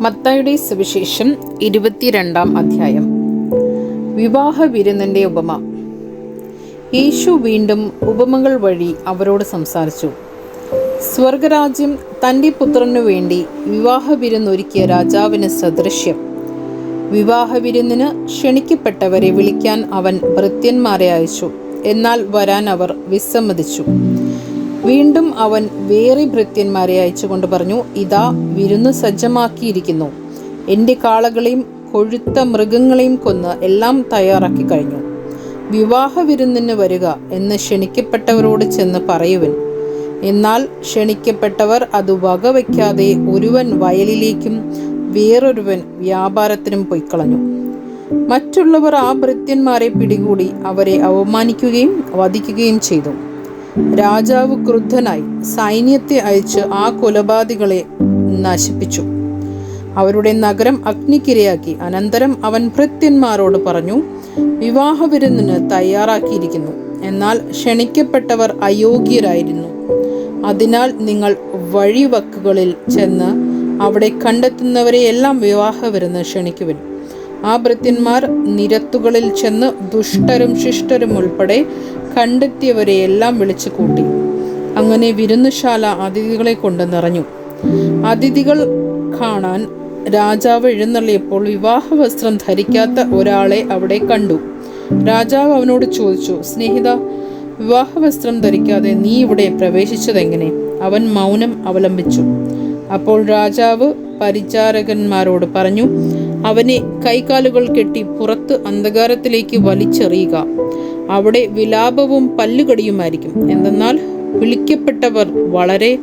മത്തായുടെ സുവിശേഷം ഇരുപത്തിരണ്ടാം അധ്യായം. വിവാഹ വിരുന്നിന്റെ ഉപമ. യേശു വീണ്ടും ഉപമകൾ വഴി അവരോട് സംസാരിച്ചു. സ്വർഗരാജ്യം തന്റെ പുത്രനു വേണ്ടി വിവാഹ വിരുന്നൊരുക്കിയ രാജാവിന് സദൃശ്യം. വിവാഹ വിരുന്നിന് ക്ഷണിക്കപ്പെട്ടവരെ വിളിക്കാൻ അവൻ ഭൃത്യന്മാരെ അയച്ചു. എന്നാൽ വരാൻ അവർ വിസമ്മതിച്ചു. വീണ്ടും അവൻ വേറെ ഭൃത്യന്മാരെ അയച്ചുകൊണ്ട് പറഞ്ഞു ഇതാ വിരുന്ന് സജ്ജമാക്കിയിരിക്കുന്നു. എന്റെ കാളകളെയും കൊഴുത്ത മൃഗങ്ങളെയും കൊന്ന് എല്ലാം തയ്യാറാക്കി കഴിഞ്ഞു. വിവാഹ വിരുന്നിന് വരിക എന്ന് ക്ഷണിക്കപ്പെട്ടവരോട് ചെന്ന് പറയുവൻ. എന്നാൽ ക്ഷണിക്കപ്പെട്ടവർ അത് വകവയ്ക്കാതെ ഒരുവൻ വയലിലേക്കും വേറൊരുവൻ വ്യാപാരത്തിനും പൊയ്ക്കളഞ്ഞു. മറ്റുള്ളവർ ആ ഭൃത്യന്മാരെ പിടികൂടി അവരെ അവമാനിക്കുകയും വധിക്കുകയും ചെയ്തു. രാജാവ് ക്രുദ്ധനായി സൈന്യത്തെ അയച്ച് ആ കൊലപാതകളെ നശിപ്പിച്ചു. അവരുടെ നഗരം അഗ്നിക്കിരയാക്കി. അനന്തരം അവൻ ഭൃത്യന്മാരോട് പറഞ്ഞു വിവാഹ വിരുന്നിന് തയ്യാറാക്കിയിരിക്കുന്നു. എന്നാൽ ക്ഷണിക്കപ്പെട്ടവർ അയോഗ്യരായിരുന്നു. അതിനാൽ നിങ്ങൾ വഴിവക്കുകളിൽ ചെന്ന് അവിടെ കണ്ടെത്തുന്നവരെ എല്ലാം വിവാഹ വിരുന്ന് ക്ഷണിക്കുവിൻ. ആ ഭൃത്യന്മാർ നിരത്തുകളിൽ ചെന്ന് ദുഷ്ടരും ശിഷ്ടരും ഉൾപ്പെടെ കണ്ടെത്തിയവരെ എല്ലാം വിളിച്ചു കൂട്ടി. അങ്ങനെ വിരുന്നുശാല അതിഥികളെ കൊണ്ട് നിറഞ്ഞു. അതിഥികൾ കാണാൻ രാജാവ് എഴുന്നള്ളിയപ്പോൾ വിവാഹ വസ്ത്രം ധരിക്കാത്ത ഒരാളെ അവിടെ കണ്ടു. രാജാവ് അവനോട് ചോദിച്ചു സ്നേഹിത വിവാഹ വസ്ത്രം ധരിക്കാതെ നീ ഇവിടെ പ്രവേശിച്ചതെങ്ങനെ? അവൻ മൗനം അവലംബിച്ചു. അപ്പോൾ രാജാവ് പരിചാരകന്മാരോട് പറഞ്ഞു അവനെ കൈകാലുകൾ കെട്ടി പുറത്ത് അന്ധകാരത്തിലേക്ക് വലിച്ചെറിയുക. അവിടെ വിലാപവും പല്ലുകടിയുമായിരിക്കും. എന്തെന്നാൽ വിളിക്കപ്പെട്ടവർ വളരെ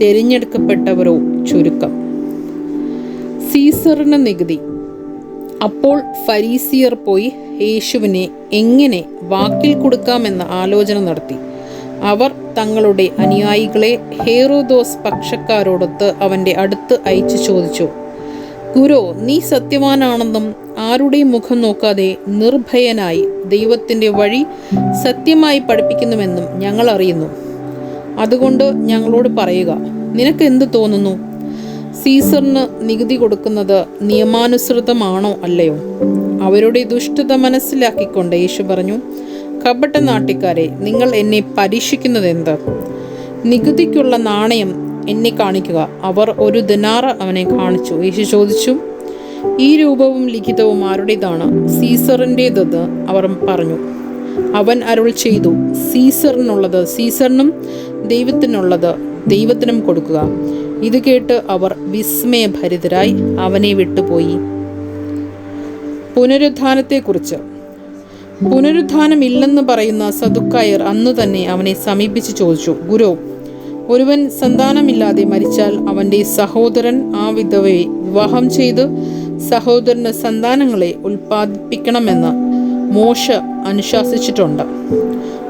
തിരഞ്ഞെടുക്കപ്പെട്ടവരോ ചുരുക്കം. സീസറിന് നികുതി. അപ്പോൾ ഫരീസിയർ പോയി യേശുവിനെ എങ്ങനെ വാക്കിൽ കൊടുക്കാമെന്ന ആലോചന നടത്തി. അവർ തങ്ങളുടെ അനുയായികളെ ഹേറോദോസ് പക്ഷക്കാരോടൊത്ത് അവന്റെ അടുത്ത് അയച്ചു ചോദിച്ചു. ഗുരു നീ സത്യവാനാണെന്നും ആരുടെയും മുഖം നോക്കാതെ നിർഭയനായി ദൈവത്തിന്റെ വഴി സത്യമായി പഠിപ്പിക്കുന്നുവെന്നും ഞങ്ങൾ അറിയുന്നു. അതുകൊണ്ട് ഞങ്ങളോട് പറയുക നിനക്ക് എന്ത് തോന്നുന്നു? സീസറിന് നികുതി കൊടുക്കുന്നത് നിയമാനുസൃതമാണോ അല്ലയോ? അവരുടെ ദുഷ്ടത മനസ്സിലാക്കിക്കൊണ്ട് യേശു പറഞ്ഞു കപട്ട നാട്ടിക്കാരെ നിങ്ങൾ എന്നെ പരീക്ഷിക്കുന്നത് എന്ത് നികുതിക്കുള്ള നാണയം എന്നെ കാണിക്കുക അവർ ഒരു ദിനാറ അവനെ കാണിച്ചു. യേശു ചോദിച്ചു ഈ രൂപവും ലിഖിതവും ആരുടേതാണ്? സീസറിന്റേതെന്ന് അവർ പറഞ്ഞു. അവൻ അരുൾ ചെയ്തു സീസറിനുള്ളത് സീസറിനും ദൈവത്തിനുള്ളത് ദൈവത്തിനും കൊടുക്കുക. ഇത് കേട്ട് അവർ വിസ്മയഭരിതരായി അവനെ വിട്ടുപോയി. പുനരുത്ഥാനത്തെക്കുറിച്ച്. പുനരുത്ഥാനമില്ലെന്ന് പറയുന്ന സദുക്കായർ അന്നു തന്നെ അവനെ സമീപിച്ച് ചോദിച്ചു ഗുരു ഒരുവൻ സന്താനമില്ലാതെ മരിച്ചാൽ അവന്റെ സഹോദരൻ ആ വിധവയെ വിവാഹം ചെയ്ത് സഹോദരന് സന്താനങ്ങളെ ഉൽപ്പാദിപ്പിക്കണമെന്ന് മോശ അനുശാസിച്ചിട്ടുണ്ട്.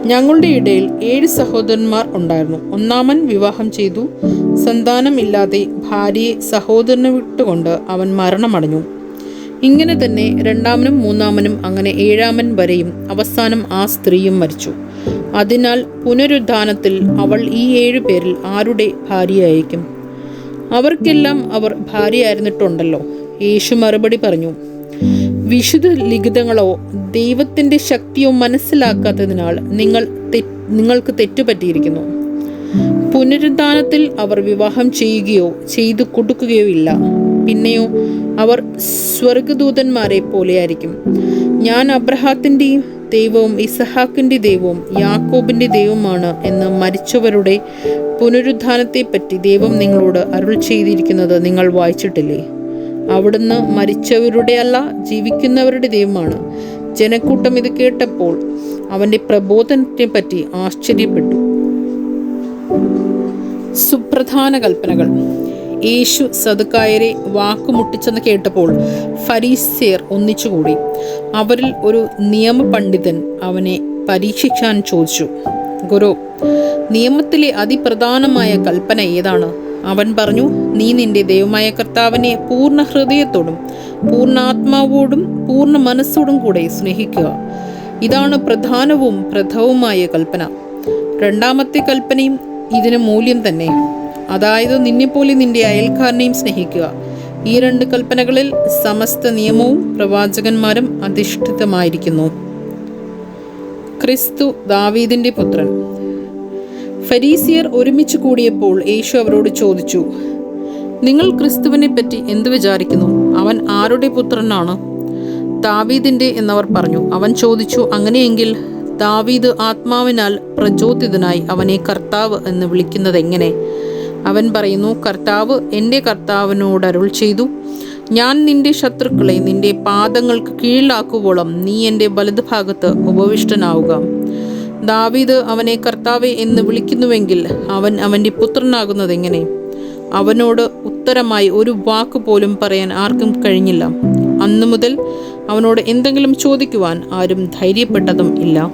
ഞങ്ങളുടെ ഇടയിൽ ഏഴ് സഹോദരന്മാർ ഉണ്ടായിരുന്നു. ഒന്നാമൻ വിവാഹം ചെയ്തു. സന്താനമില്ലാതെ ഭാര്യയെ സഹോദരനെ വിട്ടുകൊണ്ട് അവൻ മരണമടഞ്ഞു. ഇങ്ങനെ തന്നെ രണ്ടാമനും മൂന്നാമനും അങ്ങനെ ഏഴാമൻ വരെയും അവസാനം ആ സ്ത്രീയും മരിച്ചു. അതിനാൽ പുനരുദ്ധാനത്തിൽ അവൾ ഈ ഏഴു പേരിൽ ആരുടെ ഭാര്യയായിരിക്കും? അവർക്കെല്ലാം അവർ ഭാര്യയായിരുന്നിട്ടുണ്ടല്ലോ. യേശു മറുപടി പറഞ്ഞു വിശുദ്ധ ലിഖിതങ്ങളോ ദൈവത്തിന്റെ ശക്തിയോ മനസ്സിലാക്കാത്തതിനാൽ നിങ്ങൾ നിങ്ങൾക്ക് തെറ്റുപറ്റിയിരിക്കുന്നു. പുനരുദ്ധാനത്തിൽ അവർ വിവാഹം ചെയ്യുകയോ ചെയ്തു കൊടുക്കുകയോ ഇല്ല. പിന്നെയോ അവർ സ്വർഗദൂതന്മാരെ പോലെയായിരിക്കും. ഞാൻ അബ്രഹാത്തിന്റെയും ദൈവവും ഇസഹാക്കിന്റെ ദൈവവും യാക്കോബിന്റെ ദൈവമാണ് എന്ന് മരിച്ചവരുടെ പുനരുദ്ധാനത്തെപ്പറ്റി ദൈവം നിങ്ങളോട് അരുൾ ചെയ്തിരിക്കുന്നത് നിങ്ങൾ വായിച്ചിട്ടില്ലേ? അവിടുന്ന് മരിച്ചവരുടെ അല്ല ജീവിക്കുന്നവരുടെ ദൈവമാണ്. ജനക്കൂട്ടം ഇത് കേട്ടപ്പോൾ അവന്റെ പ്രബോധനത്തെ പറ്റി ആശ്ചര്യപ്പെട്ടു. സുപ്രധാന കൽപ്പനകൾ. യേശു സതുക്കായരെ വാക്കുമുട്ടിച്ചെന്ന് കേട്ടപ്പോൾ ഫരീസേർ ഒന്നിച്ചുകൂടി. അവരിൽ ഒരു നിയമപണ്ഡിതൻ അവനെ പരീക്ഷിക്കാൻ ചോദിച്ചു. ഗുരു നിയമത്തിലെ അതിപ്രധാനമായ കൽപ്പന ഏതാണ്? അവൻ പറഞ്ഞു നീ നിന്റെ ദൈവമായ കർത്താവിനെ പൂർണ ഹൃദയത്തോടും പൂർണാത്മാവോടും പൂർണ മനസ്സോടും കൂടെ സ്നേഹിക്കുക. ഇതാണ് പ്രധാനവും പ്രഥവുമായ കൽപ്പന. രണ്ടാമത്തെ കൽപ്പനയും ഇതിന് മൂല്യം തന്നെ. അതായത് നിന്നെപ്പോലെ നിന്റെ അയൽക്കാരനെയും സ്നേഹിക്കുക. ഈ രണ്ട് കൽപ്പനകളിൽ സമസ്ത നിയമവും പ്രവാചകന്മാരും അധിഷ്ഠിതമായിരിക്കുന്നു. ക്രിസ്തു ദാവീദിന്റെ പുത്രൻ. ഫരീസിയർ ഒരുമിച്ച് കൂടിയപ്പോൾ യേശു അവരോട് ചോദിച്ചു നിങ്ങൾ ക്രിസ്തുവിനെ പറ്റി എന്ത് വിചാരിക്കുന്നു? അവൻ ആരുടെ പുത്രനാണ്? ദാവീദിന്റെ എന്നവർ പറഞ്ഞു അവൻ ചോദിച്ചു അങ്ങനെയെങ്കിൽ ദാവീദ് ആത്മാവിനാൽ പ്രചോദിതനായി അവനെ കർത്താവ് എന്ന് വിളിക്കുന്നത് എങ്ങനെ? അവൻ പറയുന്നു കർത്താവ് എന്റെ കർത്താവിനോട് അരുൾ ചെയ്തു. ഞാൻ നിന്റെ ശത്രുക്കളെ നിന്റെ പാദങ്ങൾക്ക് കീഴിലാക്കുവോളം നീ എന്റെ വലതുഭാഗത്ത് ഉപവിഷ്ടനാവുക. ദാവീദ് അവനെ കർത്താവെ എന്ന് വിളിക്കുന്നുവെങ്കിൽ അവൻ അവന്റെ പുത്രനാകുന്നത് എങ്ങനെ? അവനോട് ഉത്തരമായി ഒരു വാക്ക് പോലും പറയാൻ ആർക്കും കഴിഞ്ഞില്ല. അന്നു മുതൽ അവനോട് എന്തെങ്കിലും ചോദിക്കുവാൻ ആരും ധൈര്യപ്പെട്ടതും ഇല്ല.